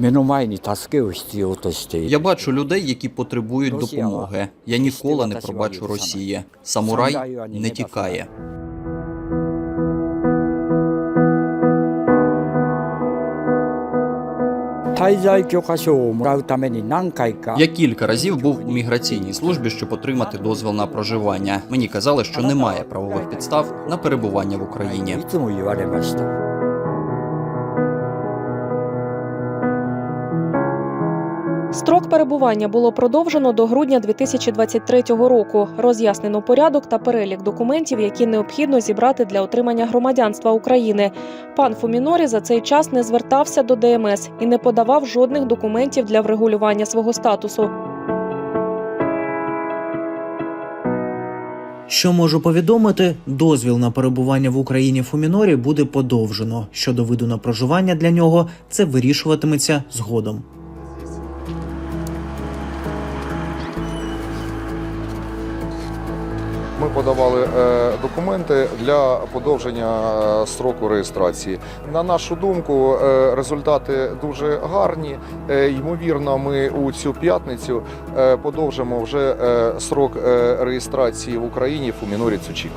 目の前に助けを必要としている Я бачу людей, які потребують допомоги. Я ніколи не пробачу Росії. Самурай не тікає. 滞在許可証をもらうために何回か Я кілька разів був у міграційній службі, щоб отримати дозвіл на проживання. Мені казали, що немає правових підстав на перебування в Україні. Строк перебування було продовжено до грудня 2023 року. Роз'яснено порядок та перелік документів, які необхідно зібрати для отримання громадянства України. Пан Фумінорі за цей час не звертався до ДМС і не подавав жодних документів для врегулювання свого статусу. Що можу повідомити, дозвіл на перебування в Україні Фумінорі буде подовжено. Щодо виду на проживання для нього, це вирішуватиметься згодом. Ми подавали е, документи для подовження е, строку реєстрації. На нашу думку, е, результати дуже гарні. Ймовірно, ми у цю п'ятницю подовжимо вже срок реєстрації в Україні Фумінорі Цучіко.